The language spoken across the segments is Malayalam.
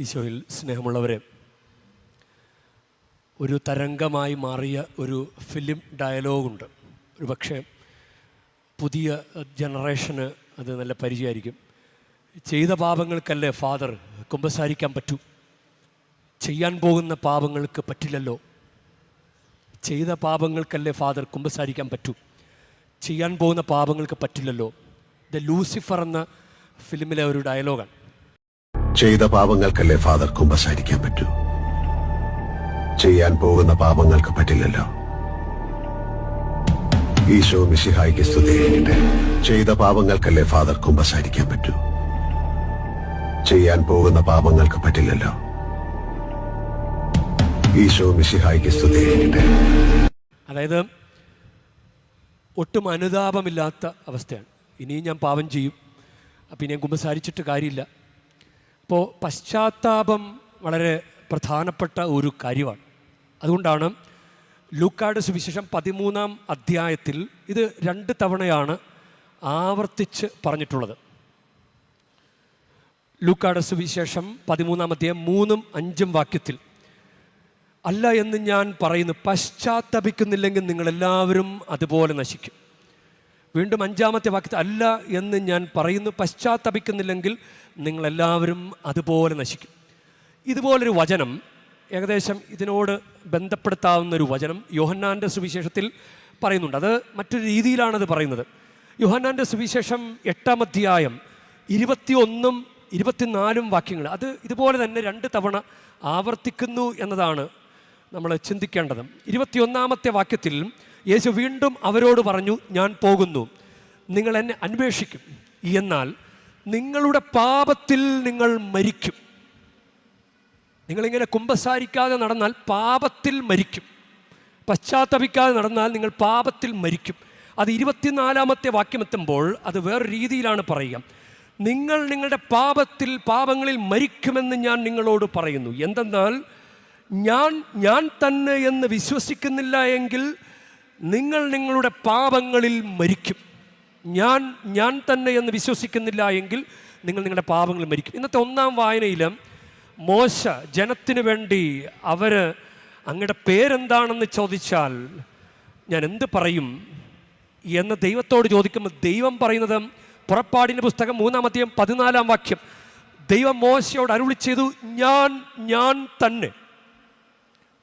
ഈശോയിൽ സ്നേഹമുള്ളവരെ ഒരു തരംഗമായി മാറിയ ഒരു ഫിലിം ഡയലോഗുണ്ട്. ഒരു പക്ഷേ പുതിയ ജനറേഷന് അത് നല്ല പരിചയമായിരിക്കും. ചെയ്ത പാപങ്ങൾക്കല്ലേ ഫാദർ കുമ്പസാരിക്കാൻ പറ്റൂ? ചെയ്യാൻ പോകുന്ന പാപങ്ങൾക്ക് പറ്റില്ലല്ലോ. ചെയ്ത പാപങ്ങൾക്കല്ലേ ഫാദർ കുമ്പസാരിക്കാൻ പറ്റൂ? ചെയ്യാൻ പോകുന്ന പാപങ്ങൾക്ക് പറ്റില്ലല്ലോ. ദ ലൂസിഫർ എന്ന ഫിലിമിലെ ഒരു ഡയലോഗാണ്. ചെയ്ത പാപങ്ങൾക്കല്ലേ ഫാദർ കുമ്പസാരിക്കാൻ പറ്റൂ? ചെയ്യാൻ പോകുന്ന പാപങ്ങൾക്ക് പറ്റില്ലല്ലോ. ഈശോ മിശിഹായിക്ക് സ്തുതിയായിരിക്കട്ടെ ചെയ്ത പാപങ്ങൾക്കല്ലേ ഫാദർ കുമ്പസാരിക്കാൻ പറ്റൂ? ചെയ്യാൻ പോകുന്ന പാപങ്ങൾക്ക് പറ്റില്ലല്ലോ. ഈശോ മിശിഹായിക്ക് സ്തുതിയായിരിക്കട്ടെ അതായത് ഒട്ടും അനുതാപമില്ലാത്ത അവസ്ഥയാണ്. ഇനിയും ഞാൻ പാപം ചെയ്യും. അപ്പം ഞാൻ കുമ്പസാരിച്ചിട്ട് കാര്യമില്ല. അപ്പോൾ പശ്ചാത്താപം വളരെ പ്രധാനപ്പെട്ട ഒരു കാര്യമാണ്. അതുകൊണ്ടാണ് ലൂക്കാട് സുവിശേഷം പതിമൂന്നാം അധ്യായത്തിൽ ഇത് രണ്ട് തവണയാണ് ആവർത്തിച്ച് പറഞ്ഞിട്ടുള്ളത്. ലൂക്കാട് സുവിശേഷം പതിമൂന്നാം അധ്യായം മൂന്നും അഞ്ചും വാക്യത്തിൽ അല്ല എന്ന് ഞാൻ പറയുന്നു പശ്ചാത്തപിക്കുന്നില്ലെങ്കിൽ നിങ്ങളെല്ലാവരും അതുപോലെ നശിക്കും. വീണ്ടും അഞ്ചാമത്തെ വാക്യത്തിൽ അല്ല എന്ന് ഞാൻ പറയുന്നു പശ്ചാത്തപിക്കുന്നില്ലെങ്കിൽ നിങ്ങളെല്ലാവരും അതുപോലെ നശിക്കും. ഇതുപോലൊരു വചനം ഏകദേശം ഇതിനോട് ബന്ധപ്പെടുത്താവുന്ന ഒരു വചനം യോഹന്നാന്റെ സുവിശേഷത്തിൽ പറയുന്നുണ്ട്. അത് മറ്റൊരു രീതിയിലാണത് പറയുന്നത്. യോഹന്നാന്റെ സുവിശേഷം എട്ടാം അധ്യായം ഇരുപത്തിയൊന്നും ഇരുപത്തിനാലും വാക്യങ്ങൾ. അത് ഇതുപോലെ തന്നെ രണ്ട് തവണ ആവർത്തിക്കുന്നു എന്നതാണ് നമ്മൾ ചിന്തിക്കേണ്ടത്. ഇരുപത്തിയൊന്നാമത്തെ വാക്യത്തിൽ യേശു വീണ്ടും അവരോട് പറഞ്ഞു ഞാൻ പോകുന്നു. നിങ്ങൾ എന്നെ അന്വേഷിക്കും. എന്നാൽ നിങ്ങളുടെ പാപത്തിൽ നിങ്ങൾ മരിക്കും. നിങ്ങളിങ്ങനെ കുമ്പസാരിക്കാതെ നടന്നാൽ പാപത്തിൽ മരിക്കും. പശ്ചാത്തപിക്കാതെ നടന്നാൽ നിങ്ങൾ പാപത്തിൽ മരിക്കും. അത് ഇരുപത്തിനാലാമത്തെ വാക്യമെത്തുമ്പോൾ അത് വേറെ രീതിയിലാണ് പറയുക. നിങ്ങൾ നിങ്ങളുടെ പാപത്തിൽ പാപങ്ങളിൽ മരിക്കുമെന്ന് ഞാൻ നിങ്ങളോട് പറയുന്നു. എന്തെന്നാൽ ഞാൻ ഞാൻ തന്നെ എന്ന് വിശ്വസിക്കുന്നില്ല എങ്കിൽ നിങ്ങൾ നിങ്ങളുടെ പാപങ്ങളിൽ മരിക്കും. ഞാൻ ഞാൻ തന്നെ എന്ന് വിശ്വസിക്കുന്നില്ല എങ്കിൽ നിങ്ങൾ നിങ്ങളുടെ പാപങ്ങൾ മരിക്കും. ഇന്നത്തെ ഒന്നാം വായനയിലും മോശ ജനത്തിന് വേണ്ടി അവർ അങ്ങയുടെ പേരെന്താണെന്ന് ചോദിച്ചാൽ ഞാൻ എന്ത് പറയും എന്ന് ദൈവത്തോട് ചോദിക്കുമ്പോൾ ദൈവം പറയുന്നത് പുറപ്പാടിന്റെ പുസ്തകം മൂന്നാമത്തെയും പതിനാലാം വാക്യം. ദൈവം മോശയോട് അരുളി ചെയ്തു ഞാൻ ഞാൻ തന്നെ.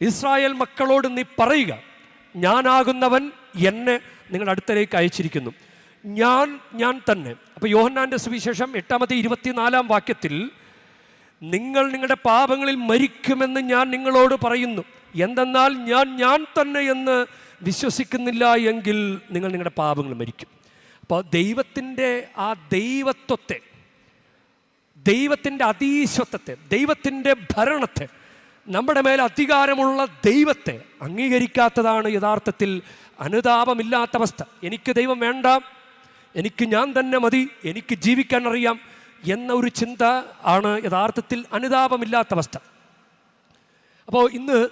ഇസ്രായേൽ മക്കളോട് നീ പറയുക. ഞാനാകുന്നവൻ എന്നെ നിങ്ങളുടെ അടുത്തലേക്ക് അയച്ചിരിക്കുന്നു. ഞാൻ ഞാൻ തന്നെ. അപ്പോൾ യോഹന്നാന്റെ സുവിശേഷം എട്ടാമത്തെ ഇരുപത്തിനാലാം വാക്യത്തിൽ നിങ്ങൾ നിങ്ങളുടെ പാപങ്ങളിൽ മരിക്കുമെന്ന് ഞാൻ നിങ്ങളോട് പറയുന്നു. എന്തെന്നാൽ ഞാൻ ഞാൻ തന്നെ എന്ന് വിശ്വസിക്കുന്നില്ല എങ്കിൽ നിങ്ങൾ നിങ്ങളുടെ പാപങ്ങൾ മരിക്കും. അപ്പോൾ ദൈവത്തിന്റെ ആ ദൈവത്വത്തെ ദൈവത്തിന്റെ അതീശ്വത്വത്തെ ദൈവത്തിന്റെ ഭരണത്തെ നമ്മുടെ മേൽ അധികാരമുള്ള ദൈവത്തെ അംഗീകരിക്കാത്തതാണ് യഥാർത്ഥത്തിൽ അനുതാപമില്ലാത്ത അവസ്ഥ. എനിക്ക് ദൈവം വേണ്ട എനിക്ക് ഞാൻ തന്നെ മതി എനിക്ക് ജീവിക്കാൻ അറിയാം എന്ന ഒരു ചിന്ത ആണ് യഥാർത്ഥത്തിൽ അനുതാപമില്ലാത്ത അവസ്ഥ. അപ്പോൾ ഇന്ന്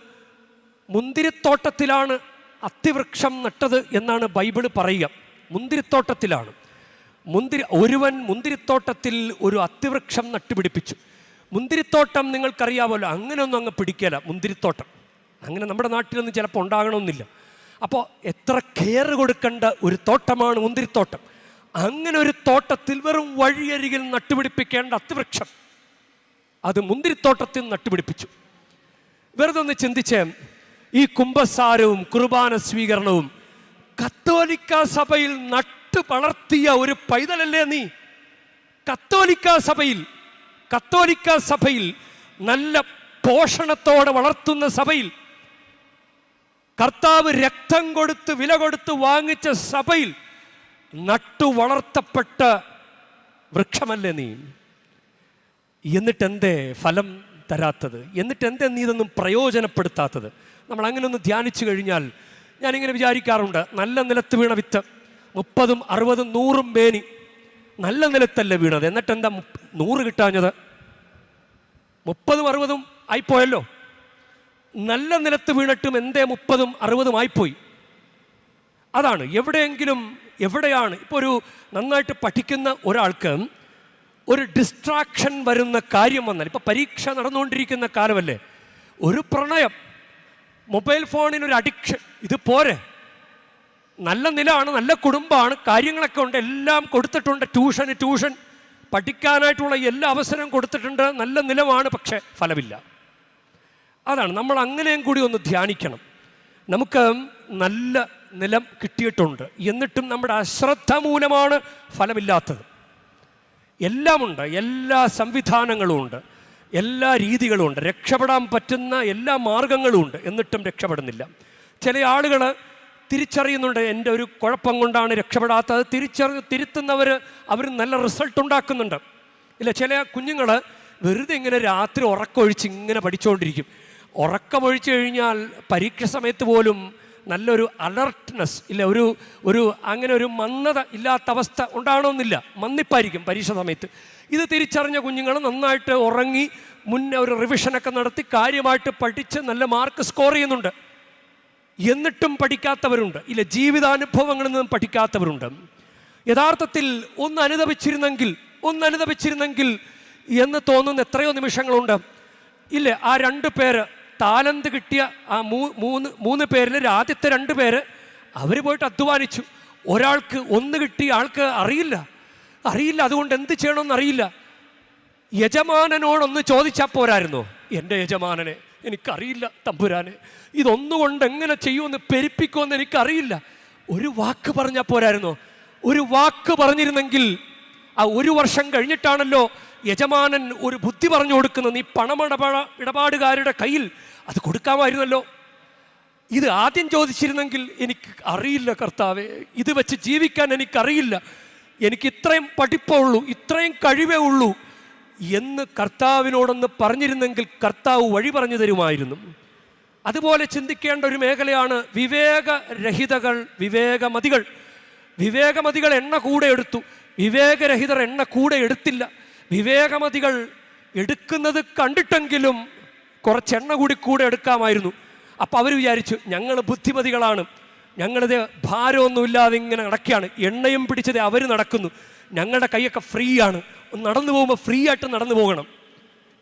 മുന്തിരിത്തോട്ടത്തിലാണ് അത്തിവൃക്ഷം നട്ടത് എന്നാണ് ബൈബിൾ പറയുക. മുന്തിരിത്തോട്ടത്തിലാണ്. മുന്തിരി ഒരുവൻ മുന്തിരിത്തോട്ടത്തിൽ ഒരു അത്തിവൃക്ഷം നട്ടുപിടിപ്പിച്ചു. മുന്തിരിത്തോട്ടം നിങ്ങൾക്കറിയാമല്ലോ അങ്ങനെയൊന്നും അങ്ങ് പിടിക്കല മുന്തിരിത്തോട്ടം. അങ്ങനെ നമ്മുടെ നാട്ടിലൊന്നും ചിലപ്പോൾ ഉണ്ടാകണമെന്നില്ല. അപ്പോൾ എത്ര കെയർ കൊടുക്കേണ്ട ഒരു തോട്ടമാണ് മുന്തിരിത്തോട്ടം. അങ്ങനെ ഒരു തോട്ടത്തിൽ വെറും വഴിയരികിൽ നട്ടുപിടിപ്പിക്കേണ്ട അത്തിവൃക്ഷം. അത് മുന്തിരിത്തോട്ടത്തിൽ നട്ടുപിടിപ്പിച്ചു. വെറുതെ ഒന്ന് ചിന്തിച്ചേ ഈ കുംഭസാരവും കുർബാന സ്വീകരണവും കത്തോലിക്ക സഭയിൽ നട്ടു വളർത്തിയ ഒരു പൈതലല്ലേ നീ? കത്തോലിക്ക സഭയിൽ കത്തോലിക്ക സഭയിൽ നല്ല പോഷണത്തോടെ വളർത്തുന്ന സഭയിൽ കർത്താവ് രക്തം കൊടുത്ത് വില കൊടുത്ത് വാങ്ങിച്ച സഭയിൽ നട്ടു വളർത്തപ്പെട്ട വൃക്ഷമല്ലേ നീ? എന്നിട്ടെന്തേ ഫലം തരാത്തത്? എന്നിട്ടെന്തേ നീ ഇതൊന്നും പ്രയോജനപ്പെടുത്താത്തത്? നമ്മൾ അങ്ങനെ ഒന്ന് ധ്യാനിച്ചു കഴിഞ്ഞാൽ ഞാനിങ്ങനെ വിചാരിക്കാറുണ്ട് നല്ല നിലത്ത് വീണ വിത്ത് മുപ്പതും അറുപതും നൂറും വേനി നല്ല നിലത്തല്ല വീണത്? എന്നിട്ട് എന്താ മുപ്പ- നൂറ് കിട്ടാഞ്ഞത്? മുപ്പതും അറുപതും ആയിപ്പോയല്ലോ. നല്ല നിലത്ത് വീണിട്ടും എന്തേ മുപ്പതും അറുപതും ആയിപ്പോയി? അതാണ്. എവിടെയെങ്കിലും എവിടെയാണ് ഇപ്പോൾ ഒരു നന്നായിട്ട് പഠിക്കുന്ന ഒരാൾക്ക് ഒരു ഡിസ്ട്രാക്ഷൻ വരുന്ന കാര്യം വന്നാൽ ഇപ്പം പരീക്ഷ നടന്നുകൊണ്ടിരിക്കുന്ന കാലമല്ലേ ഒരു പ്രണയം മൊബൈൽ ഫോണിനൊരു അഡിക്ഷൻ ഇത് പോരെ. നല്ല നിലമാണ് നല്ല കുടുംബമാണ് കാര്യങ്ങളൊക്കെ ഉണ്ട് എല്ലാം കൊടുത്തിട്ടുണ്ട് ട്യൂഷൻ ട്യൂഷൻ പഠിക്കാനായിട്ടുള്ള എല്ലാ അവസരവും കൊടുത്തിട്ടുണ്ട് നല്ല നിലമാണ് പക്ഷേ ഫലമില്ല. അതാണ് നമ്മൾ അങ്ങനെയും കൂടി ഒന്ന് ധ്യാനിക്കണം. നമുക്ക് നല്ല നിലം കിട്ടിയിട്ടുണ്ട്. എന്നിട്ടും നമ്മുടെ അശ്രദ്ധ മൂലമാണ് ഫലമില്ലാത്തത്. എല്ലാമുണ്ട്. എല്ലാ സംവിധാനങ്ങളും ഉണ്ട് എല്ലാ രീതികളും ഉണ്ട് രക്ഷപ്പെടാൻ പറ്റുന്ന എല്ലാ മാർഗങ്ങളും ഉണ്ട് എന്നിട്ടും രക്ഷപ്പെടുന്നില്ല. ചില ആളുകൾ തിരിച്ചറിയുന്നുണ്ട് എന്റെ ഒരു കുഴപ്പം കൊണ്ടാണ് രക്ഷപ്പെടാത്തത്. തിരിച്ചറി തിരുത്തുന്നവർ അവർ നല്ല റിസൾട്ട് ഉണ്ടാക്കുന്നുണ്ട്. ഇല്ല ചില കുഞ്ഞുങ്ങൾ വെറുതെ ഇങ്ങനെ രാത്രി ഉറക്കമൊഴിച്ച് ഇങ്ങനെ പഠിച്ചുകൊണ്ടിരിക്കും ഉറക്കമൊഴിച്ചു കഴിഞ്ഞാൽ പരീക്ഷ സമയത്ത് പോലും നല്ലൊരു അലർട്ട്നെസ് ഇല്ല ഒരു ഒരു അങ്ങനെ ഒരു മന്ദത ഇല്ലാത്ത അവസ്ഥ ഉണ്ടാകണമെന്നില്ല മന്ദിപ്പായിരിക്കും പരീക്ഷ സമയത്ത്. ഇത് തിരിച്ചറിഞ്ഞ കുഞ്ഞുങ്ങൾ നന്നായിട്ട് ഉറങ്ങി മുന്നേ ഒരു റിവിഷനൊക്കെ നടത്തി കാര്യമായിട്ട് പഠിച്ച് നല്ല മാർക്ക് സ്കോർ ചെയ്യുന്നുണ്ട്. എന്നിട്ടും പഠിക്കാത്തവരുണ്ട്. ഇല്ല ജീവിതാനുഭവങ്ങളിൽ നിന്നും പഠിക്കാത്തവരുണ്ട്. യഥാർത്ഥത്തിൽ ഒന്ന് അനുദപിച്ചിരുന്നെങ്കിൽ ഒന്ന് അനുദപിച്ചിരുന്നെങ്കിൽ എന്ന് തോന്നുന്ന എത്രയോ നിമിഷങ്ങളുണ്ട്. ഇല്ലേ ആ രണ്ട് പേര് താലന്ത് കിട്ടിയ ആ മൂ മൂന്ന് മൂന്ന് പേരിൽ ആദ്യത്തെ രണ്ട് പേര് അവർ പോയിട്ട് അധ്വാനിച്ചു. ഒരാൾക്ക് ഒന്ന് കിട്ടി ആൾക്ക് അറിയില്ല. അറിയില്ല അതുകൊണ്ട് എന്ത് ചെയ്യണമെന്ന് അറിയില്ല. യജമാനനോടൊന്ന് ചോദിച്ചാൽ പോരായിരുന്നോ? എന്റെ യജമാനനെ എനിക്കറിയില്ല തമ്പുരാനെ. ഇതൊന്നുകൊണ്ട് എങ്ങനെ ചെയ്യുമെന്ന് പെരുപ്പിക്കുമെന്ന് എനിക്കറിയില്ല. ഒരു വാക്ക് പറഞ്ഞാൽ പോരായിരുന്നോ? ഒരു വാക്ക് പറഞ്ഞിരുന്നെങ്കിൽ ആ ഒരു വർഷം കഴിഞ്ഞിട്ടാണല്ലോ യജമാനൻ ഒരു ബുദ്ധി പറഞ്ഞു കൊടുക്കുന്നത്. നീ പണമിടപാട ഇടപാടുകാരുടെ കയ്യിൽ അത് കൊടുക്കാമായിരുന്നല്ലോ. ഇത് ആദ്യം ചോദിച്ചിരുന്നെങ്കിൽ എനിക്ക് അറിയില്ല കർത്താവെ. ഇത് വെച്ച് ജീവിക്കാൻ എനിക്കറിയില്ല. എനിക്ക് ഇത്രയും പഠിപ്പുള്ളൂ ഇത്രയും കഴിവേ ഉള്ളൂ എന്ന് കർത്താവിനോടൊന്ന് പറഞ്ഞിരുന്നെങ്കിൽ കർത്താവ് വഴി പറഞ്ഞു തരുമായിരുന്നു. അതുപോലെ ചിന്തിക്കേണ്ട ഒരു മേഖലയാണ് വിവേകരഹിതകൾ വിവേകമതികൾ. വിവേകമതികൾ എണ്ണ കൂടെ എടുത്തു. വിവേകരഹിതർ എണ്ണ കൂടെ എടുത്തില്ല. വിവേകമതികൾ എടുക്കുന്നത് കണ്ടിട്ടെങ്കിലും കുറച്ച് എണ്ണ കൂടി കൂടെ എടുക്കാമായിരുന്നു. അപ്പോൾ അവർ വിചാരിച്ചു ഞങ്ങൾ ബുദ്ധിമതികളാണ്. ഞങ്ങളിത് ഭാരമൊന്നുമില്ലാതെ ഇങ്ങനെ നടക്കുകയാണ്. എണ്ണയും പിടിച്ചത് അവർ നടക്കുന്നു. ഞങ്ങളുടെ കൈയൊക്കെ ഫ്രീ ആണ് നടന്നു പോകുമ്പോൾ ഫ്രീ ആയിട്ട് നടന്നു പോകണം.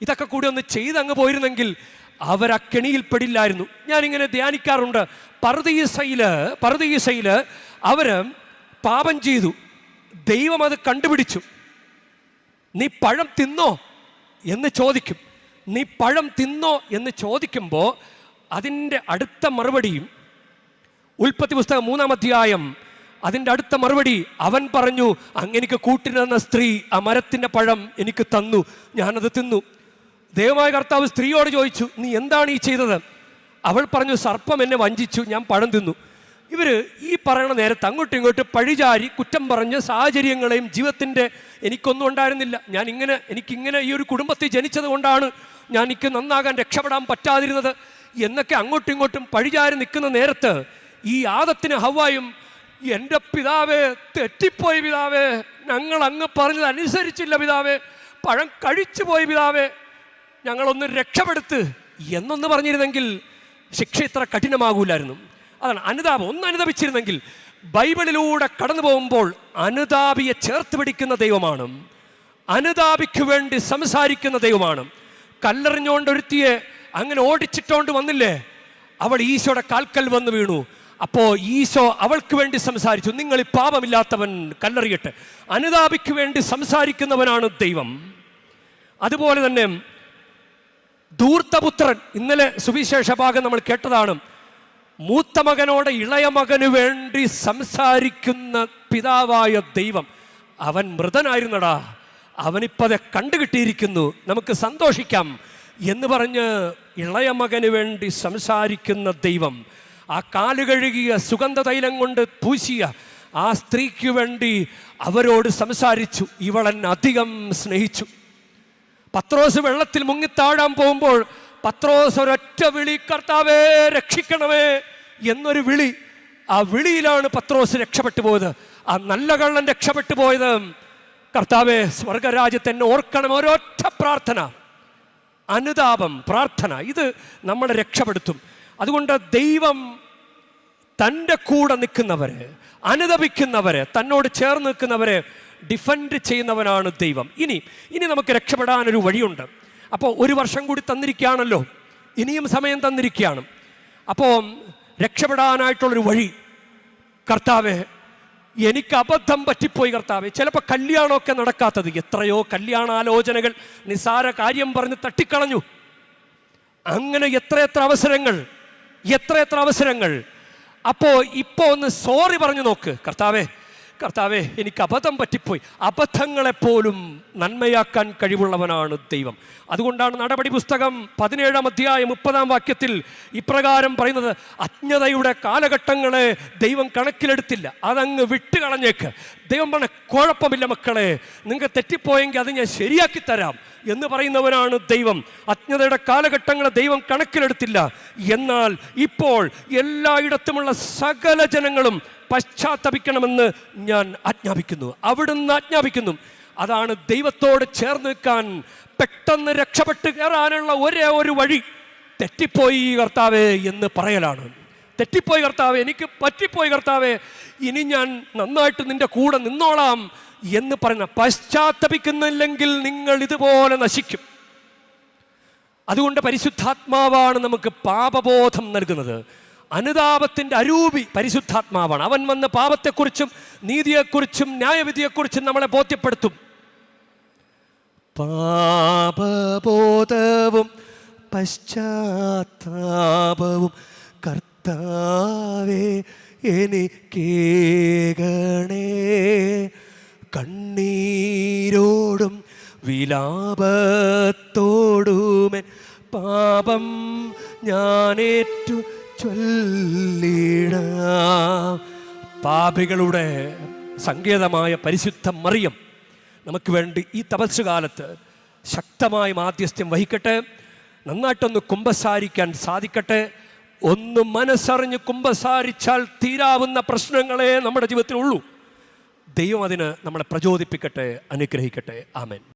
ഇതൊക്കെ കൂടി ഒന്ന് ചെയ്ത് അങ്ങ് പോയിരുന്നെങ്കിൽ അവർ ആ കെണിയിൽ പെടില്ലായിരുന്നു. ഞാനിങ്ങനെ ധ്യാനിക്കാറുണ്ട്. പർദീസയിൽ പർദീസയിൽ അവർ പാപം ചെയ്തു. ദൈവം അത് കണ്ടുപിടിച്ചു. നീ പഴം തിന്നോ എന്ന് ചോദിക്കും. നീ പഴം തിന്നോ എന്ന് ചോദിക്കുമ്പോൾ അതിന്റെ അടുത്ത മറുപടിയും ഉൽപ്പത്തി പുസ്തകം മൂന്നാം അധ്യായം അതിന്റെ അടുത്ത മറുപടി അവൻ പറഞ്ഞു അങ്ങനെക്ക് കൂട്ടിരുന്ന സ്ത്രീ ആ മരത്തിന്റെ പഴം എനിക്ക് തന്നു ഞാനത് തിന്നു. ദൈവമായ കർത്താവ് സ്ത്രീയോട് ചോദിച്ചു നീ എന്താണ് ഈ ചെയ്തത്? അവൾ പറഞ്ഞു സർപ്പം എന്നെ വഞ്ചിച്ചു ഞാൻ പഴം തിന്നു. ഇവർ ഈ പറയണ നേരത്ത് അങ്ങോട്ടും ഇങ്ങോട്ടും പഴിചാരി കുറ്റം പറഞ്ഞ് സാഹചര്യങ്ങളെയും ജീവിതത്തിന്റെ എനിക്കൊന്നും ഉണ്ടായിരുന്നില്ല. ഞാൻ ഇങ്ങനെ എനിക്കിങ്ങനെ ഈ ഒരു കുടുംബത്തിൽ ജനിച്ചത് കൊണ്ടാണ് ഞാൻ എനിക്ക് നന്നാകാൻ രക്ഷപ്പെടാൻ പറ്റാതിരുന്നത് എന്നൊക്കെ അങ്ങോട്ടും ഇങ്ങോട്ടും പഴിചാരി നിൽക്കുന്ന നേരത്ത് ഈ ആദത്തിന് ഹവായും എന്റെ പിതാവേ തെറ്റിപ്പോയി പിതാവേ ഞങ്ങൾ അങ്ങ് പറഞ്ഞത് അനുസരിച്ചില്ല പിതാവേ പഴം കഴിച്ചു പോയി പിതാവേ ഞങ്ങളൊന്ന് രക്ഷപ്പെടുത്ത് എന്നൊന്ന് പറഞ്ഞിരുന്നെങ്കിൽ ശിക്ഷ ഇത്ര കഠിനമാകൂലായിരുന്നു. അതാണ് അനുതാപം. ഒന്ന് അനുതപിച്ചിരുന്നെങ്കിൽ ബൈബിളിലൂടെ കടന്നു പോകുമ്പോൾ അനുതാപിയെ ചേർത്ത് പിടിക്കുന്ന ദൈവമാണ്. അനുതാപിക്കു വേണ്ടി സംസാരിക്കുന്ന ദൈവമാണ്. കല്ലെറിഞ്ഞുകൊണ്ട് ഒരുത്തിയെ അങ്ങനെ ഓടിച്ചിട്ടോണ്ട് വന്നില്ലേ? അവൾ ഈശോയുടെ കാൽക്കൽ വന്ന് വീണു. അപ്പോൾ ഈശോ അവൾക്ക് വേണ്ടി സംസാരിച്ചു. നിങ്ങൾ ഈ പാപമില്ലാത്തവൻ കല്ലെറിയട്ടെ. അനുതാപിക്ക് വേണ്ടി സംസാരിക്കുന്നവനാണ് ദൈവം. അതുപോലെ തന്നെ ധൂർത്തപുത്രൻ ഇന്നലെ സുവിശേഷ ഭാഗം നമ്മൾ കേട്ടതാണ് മൂത്ത മകനോട് ഇളയ മകന് വേണ്ടി സംസാരിക്കുന്ന പിതാവായ ദൈവം. അവൻ മൃതനായിരുന്നടാ. അവനിപ്പതെ കണ്ടുകിട്ടിയിരിക്കുന്നു. നമുക്ക് സന്തോഷിക്കാം എന്ന് പറഞ്ഞ് ഇളയ മകന് വേണ്ടി സംസാരിക്കുന്ന ദൈവം ആ കാലുകഴുകിയ സുഗന്ധ തൈലം കൊണ്ട് പൂശിയ ആ സ്ത്രീക്ക് വേണ്ടി അവരോട് സംസാരിച്ചു. ഇവളൻ അധികം സ്നേഹിച്ചു. പത്രോസ് വെള്ളത്തിൽ മുങ്ങിത്താഴാൻ പോകുമ്പോൾ പത്രോസ് ഒരൊറ്റ വിളി കർത്താവേ രക്ഷിക്കണമേ എന്നൊരു വിളി ആ വിളിയിലാണ് പത്രോസ് രക്ഷപ്പെട്ടു പോയത് ആ നല്ല കള്ളൻ രക്ഷപ്പെട്ടു പോയത് കർത്താവെ സ്വർഗരാജ്യത്തെ ഓർക്കണം. ഒരൊറ്റ പ്രാർത്ഥന. അനുതാപം പ്രാർത്ഥന. ഇത് നമ്മളെ രക്ഷപ്പെടുത്തും. അതുകൊണ്ട് ദൈവം തന്റെ കൂടെ നിൽക്കുന്നവരെ അനുദപിക്കുന്നവരെ തന്നോട് ചേർന്ന് നിൽക്കുന്നവരെ ഡിഫൻഡ് ചെയ്യുന്നവനാണ് ദൈവം. ഇനി ഇനി നമുക്ക് രക്ഷപ്പെടാനൊരു വഴിയുണ്ട്. അപ്പോൾ ഒരു വർഷം കൂടി തന്നിരിക്കുകയാണല്ലോ. ഇനിയും സമയം തന്നിരിക്കുകയാണ്. അപ്പോൾ രക്ഷപ്പെടാനായിട്ടുള്ളൊരു വഴി. കർത്താവെ എനിക്ക് അബദ്ധം പറ്റിപ്പോയി കർത്താവെ. ചിലപ്പോൾ കല്യാണമൊക്കെ നടക്കാത്തത്. എത്രയോ കല്യാണാലോചനകൾ നിസാര കാര്യം പറഞ്ഞ് തട്ടിക്കളഞ്ഞു. അങ്ങനെ എത്രയെത്ര അവസരങ്ങൾ എത്രയെത്ര അവസരങ്ങൾ. അപ്പോൾ ഇപ്പോൾ ഒന്ന് സോറി പറഞ്ഞു നോക്ക് കർത്താവേ. കർത്താവേ എനിക്ക് അബദ്ധം പറ്റിപ്പോയി. അബദ്ധങ്ങളെപ്പോലും നന്മയാക്കാൻ കഴിവുള്ളവനാണ് ദൈവം. അതുകൊണ്ടാണ് നടപടി പുസ്തകം പതിനേഴാം അധ്യായം മുപ്പതാം വാക്യത്തിൽ ഇപ്രകാരം പറയുന്നത് അജ്ഞതയുടെ കാലഘട്ടങ്ങളെ ദൈവം കണക്കിലെടുത്തില്ല. അതങ്ങ് വിട്ടുകളഞ്ഞേക്ക്. ദൈവം പറഞ്ഞ കുഴപ്പമില്ല മക്കളെ. നിങ്ങൾക്ക് തെറ്റിപ്പോയെങ്കിൽ അത് ഞാൻ ശരിയാക്കി തരാം. എന്ന് പറയുന്നവനാണ് ദൈവം. അജ്ഞതയുടെ കാലഘട്ടങ്ങളെ ദൈവം കണക്കിലെടുത്തില്ല. എന്നാൽ ഇപ്പോൾ എല്ലായിടത്തുമുള്ള സകല ജനങ്ങളും പശ്ചാത്തപിക്കണമെന്ന് ഞാൻ ആജ്ഞാപിക്കുന്നു. അവിടുന്ന് ആജ്ഞാപിക്കുന്നു. അതാണ് ദൈവത്തോട് ചേർന്ന് നിൽക്കാൻ പെട്ടെന്ന് രക്ഷപ്പെട്ട് കയറാനുള്ള ഒരേ ഒരു വഴി. തെറ്റിപ്പോയി കർത്താവേ എന്ന് പറയലാണ്. തെറ്റിപ്പോയി കർത്താവേ എനിക്ക് പറ്റിപ്പോയി കർത്താവേ ഇനി ഞാൻ നന്നായിട്ട് നിന്റെ കൂടെ നിന്നോളാം എന്ന് പറയുന്ന പശ്ചാത്തപിക്കുന്നില്ലെങ്കിൽ നിങ്ങൾ ഇതുപോലെ നശിക്കും. അതുകൊണ്ട് പരിശുദ്ധാത്മാവാണ് നമുക്ക് പാപബോധം നൽകുന്നത്. അനുതാപത്തിന്റെ അരൂപി പരിശുദ്ധാത്മാവാണ്. അവൻ വന്ന് പാപത്തെക്കുറിച്ചും നീതിയെക്കുറിച്ചും ന്യായവിധിയെക്കുറിച്ചും നമ്മളെ ബോധ്യപ്പെടുത്തും. പാപബോധവും പശ്ചാത്താപവും കർത്താവേ എനിക്കേകണേ കണ്ണീരോടും വിലാപത്തോടുമൻ പാപം ഞാനേറ്റു ചൊല്ലിടാം. പാപികളുടെ സങ്കേതമായ പരിശുദ്ധ മറിയം നമുക്ക് വേണ്ടി ഈ തപസ്സുകാലത്ത് ശക്തമായി മാധ്യസ്ഥ്യം വഹിക്കട്ടെ. നന്നായിട്ടൊന്ന് കുമ്പസാരിക്കാൻ സാധിക്കട്ടെ. ഒന്ന് മനസ്സറിഞ്ഞ് കുമ്പസാരിച്ചാൽ തീരാവുന്ന പ്രശ്നങ്ങളെ നമ്മുടെ ജീവിതത്തിലുള്ളൂ. ദൈവം അതിന് നമ്മളെ പ്രചോദിപ്പിക്കട്ടെ അനുഗ്രഹിക്കട്ടെ. ആമേൻ.